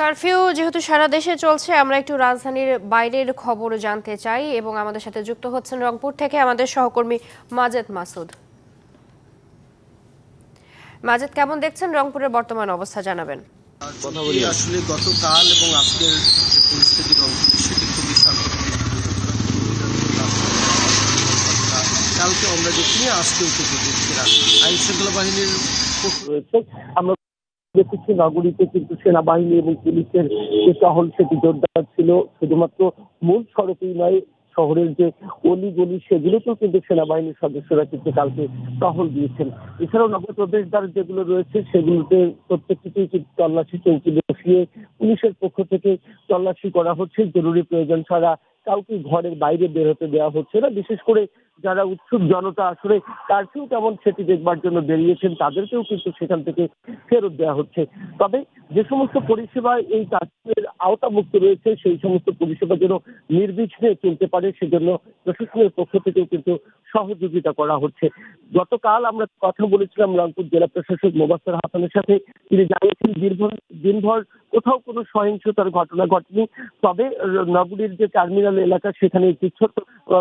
Curfew যেহেতু সারা দেশে চলছে আমরা একটু রাজধানীর বাইরের খবর জানতে চাই এবং আমাদের সাথে যুক্ত হচ্ছেন রংপুর থেকে আমাদের সহকর্মী মাজেদ মাসুদ। মাজেদ কেমন দেখছেন রংপুরের বর্তমান অবস্থা জানাবেন। আসলে গতকাল এবং আজকের যে পরিস্থিতি সেটি খুবই শান্ত কালকে আমরা দেখছি না আইন শৃঙ্খলা বাহিনীর পক্ষ আমরা দেখেছি নগরীতে কিন্তু সেনাবাহিনী এবং পুলিশের যে টহল সেটি জোরদার ছিল। শুধুমাত্র মূল সড়কেই নয়, শহরের যে অলি গলি সেগুলোতেও কিন্তু সেনাবাহিনীর সদস্যরা কিন্তু কালকে টহল দিয়েছেন। এছাড়াও নগর প্রবেশদ্বার যেগুলো রয়েছে, সেগুলোতে প্রত্যেকটিতেই কিন্তু তল্লাশি চৌকি বসিয়ে পুলিশের পক্ষ থেকে তল্লাশি করা হচ্ছে। জরুরি প্রয়োজন ছাড়া কাউকে ঘরের বাইরে বের হতে দেওয়া হচ্ছে না। বিশেষ করে যারা উৎসুক জনতা আসলে কারফিউ কেমন সেটি দেখবার জন্য বেরিয়েছেন, তাদেরকেও কিন্তু সেখান থেকে ফেরত দেওয়া হচ্ছে। তবে যে সমস্ত পরিষেবা এই কার্ফিউয়ের আওতামুক্ত রয়েছে, সেই সমস্ত পরিষেবা যেন নির্বিঘ্নে চলতে পারে, সেজন্য প্রশাসনের পক্ষ থেকেও কিন্তু সহযোগিতা করা হচ্ছে। গতকাল আমরা কথা বলেছিলাম রংপুর জেলা প্রশাসক মোবাস্তার হাসানের সাথে। তিনি জানিয়েছেন দীর্ঘ দিনভর কোথাও কোনো সহিংসতার ঘটনা ঘটেনি। তবে নগরীর যে টার্মিনাল এলাকা, সেখানে একটি ছোট্ট,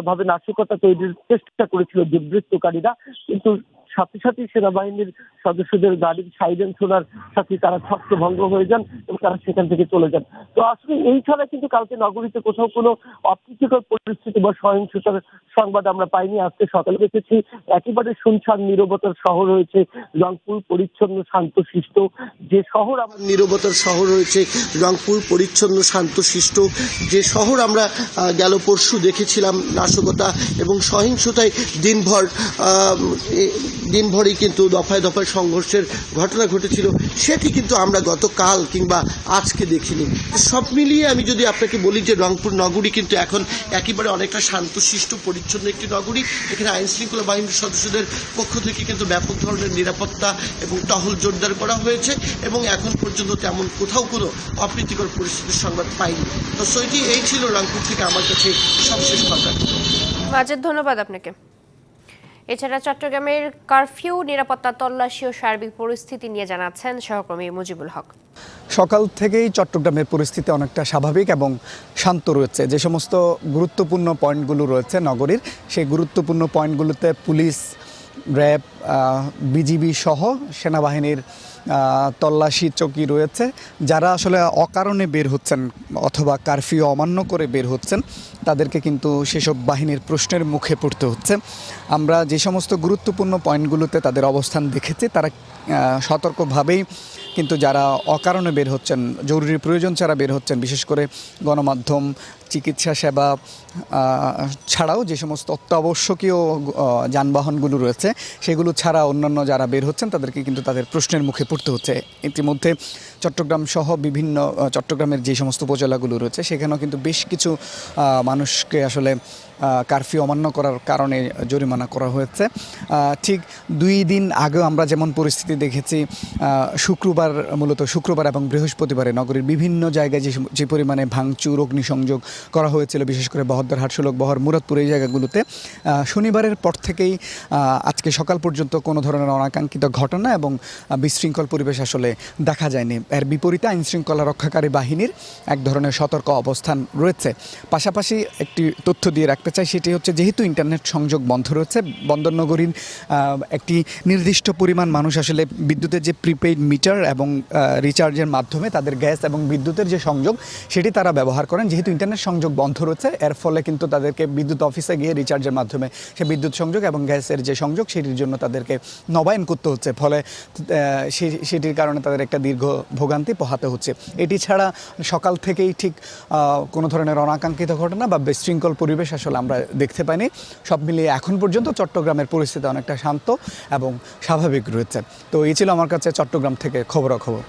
ভাবে নাশকতা তৈরির চেষ্টা করেছিল দুর্বৃত্তকারীরা কিন্তু সাথে সাথে সেনাবাহিনীর সদস্যদের গাড়ির সাইরেন শোনার সাথে তারা ছত্রভঙ্গ হয়ে যান এবং তারা সেখান থেকে চলে যান। তো আসলে এই ছাড়া কিন্তু কালকে নগরীতে কোথাও কোনো অপ্রীতিকর পরিস্থিতি বা সহিংসতার সংবাদ আমরা পাইনি। আজকে সকালে দেখেছি একেবারে শুনশান নিরবতার শহর হয়েছে রংপুর, পরিচ্ছন্ন, শান্তশিষ্ট। যে শহর আমার নিরবতার শহর রয়েছে, রংপুর, পরিচ্ছন্ন, শান্তশিষ্ট। যে শহর আমরা গেল পরশু দেখেছিলাম নাশকতা এবং সহিংসতায় দিনভর দিনভরই কিন্তু দফায় দফায় সংঘর্ষের ঘটনা ঘটেছিল, সেটি কিন্তু আমরা গতকাল কিংবা আজকে দেখিনি। সব মিলিয়ে আমি যদি আপনাকে বলি যে রংপুর নগরী কিন্তু এখন একেবারে অনেকটা শান্তশিষ্ট, পরিচ্ছন্ন একটি নগরী। এখানে আইন শৃঙ্খলা বাহিনীর সদস্যদের পক্ষ থেকে কিন্তু ব্যাপক ধরনের নিরাপত্তা এবং টহল জোরদার করা হয়েছে এবং এখন পর্যন্ত তেমন কোথাও কোনো অপ্রীতিকর পরিস্থিতির সংবাদ পাইনি। তো সৈটি এই ছিল রংপুর থেকে আমার কাছে সবশেষ খবর। মাজেদ ধন্যবাদ আপনাকে। এছাড়া চট্টগ্রামের কারফিউ, নিরাপত্তা তল্লাশি ও সার্বিক পরিস্থিতি নিয়ে জানাচ্ছেন সহকর্মী মুজিবুল হক। সকাল থেকেই চট্টগ্রামের পরিস্থিতি অনেকটা স্বাভাবিক এবং শান্ত রয়েছে। যে সমস্ত গুরুত্বপূর্ণ পয়েন্টগুলো রয়েছে নগরীর, সেই গুরুত্বপূর্ণ পয়েন্টগুলোতে পুলিশ র্যাব বিজিবি সহ সেনাবাহিনীর তল্লাশি চৌকি রয়েছে। যারা আসলে অকারণে বের হচ্ছেন অথবা কারফিউ অমান্য করে বের হচ্ছেন, তাদেরকে কিন্তু সেসব বাহিনীর প্রশ্নের মুখে পড়তে হচ্ছে। আমরা যে সমস্ত গুরুত্বপূর্ণ পয়েন্টগুলোতে তাদের অবস্থান দেখেছি, তারা সতর্কভাবেই কিন্তু যারা অকারণে বের হচ্ছেন, জরুরি প্রয়োজন ছাড়া বের হচ্ছেন, বিশেষ করে গণমাধ্যম চিকিৎসা সেবা ছাড়াও যে সমস্ত অত্যাবশ্যকীয় যানবাহনগুলো রয়েছে, সেগুলো ছাড়া অন্যান্য যারা বের হচ্ছেন, তাদেরকে কিন্তু তাদের প্রশ্নের মুখে পড়তে হচ্ছে। ইতিমধ্যে চট্টগ্রাম সহ বিভিন্ন চট্টগ্রামের যে সমস্ত উপজেলাগুলো রয়েছে, সেখানেও কিন্তু বেশ কিছু মানুষকে আসলে কারফিউ অমান্য করার কারণে জরিমানা করা হয়েছে। ঠিক দুই দিন আগেও আমরা যেমন পরিস্থিতি দেখেছি শুক্রবার, মূলত শুক্রবার এবং বৃহস্পতিবারে নগরীর বিভিন্ন জায়গায় যে যে পরিমাণে ভাঙচুর, অগ্নিসংযোগ করা হয়েছিল, বিশেষ করে বহদ্দার হাটসুলক বহর, মুরাদপুর এই জায়গাগুলোতে। শনিবারের পর থেকেই আজকে সকাল পর্যন্ত কোনো ধরনের অনাকাঙ্ক্ষিত ঘটনা এবং বিশৃঙ্খল পরিবেশ আসলে দেখা যায়নি। এর বিপরীতে আইন শৃঙ্খলা রক্ষাকারী বাহিনীর এক ধরনের সতর্ক অবস্থান রয়েছে। পাশাপাশি একটি তথ্য দিয়ে রাখতে চাই, সেটি হচ্ছে যেহেতু ইন্টারনেট সংযোগ বন্ধ রয়েছে বন্দরনগরীর একটি নির্দিষ্ট পরিমাণ মানুষ আসলে বিদ্যুতের যে প্রিপেইড মিটার এবং রিচার্জের মাধ্যমে তাদের গ্যাস এবং বিদ্যুতের যে সংযোগ, সেটি তারা ব্যবহার করেন। যেহেতু ইন্টারনেট সংযোগ বন্ধ রয়েছে। এর ফলে কিন্তু তাদেরকে বিদ্যুৎ অফিসে গিয়ে রিচার্জের মাধ্যমে সে বিদ্যুৎ সংযোগ এবং গ্যাসের যে সংযোগ, সেটির জন্য তাদেরকে নবায়ন করতে হচ্ছে। ফলে সেটির কারণে তাদের একটা দীর্ঘ ভোগান্তি পোহাতে হচ্ছে। এটি ছাড়া সকাল থেকেই ঠিক কোনো ধরনের অনাকাঙ্ক্ষিত ঘটনা বা বিশৃঙ্খল পরিবেশ আসলে আমরা দেখতে পাইনি। সব মিলিয়ে এখন পর্যন্ত চট্টগ্রামের পরিস্থিতি অনেকটা শান্ত এবং স্বাভাবিক রয়েছে। তো এই ছিল আমার কাছে চট্টগ্রাম থেকে খবরাখবর।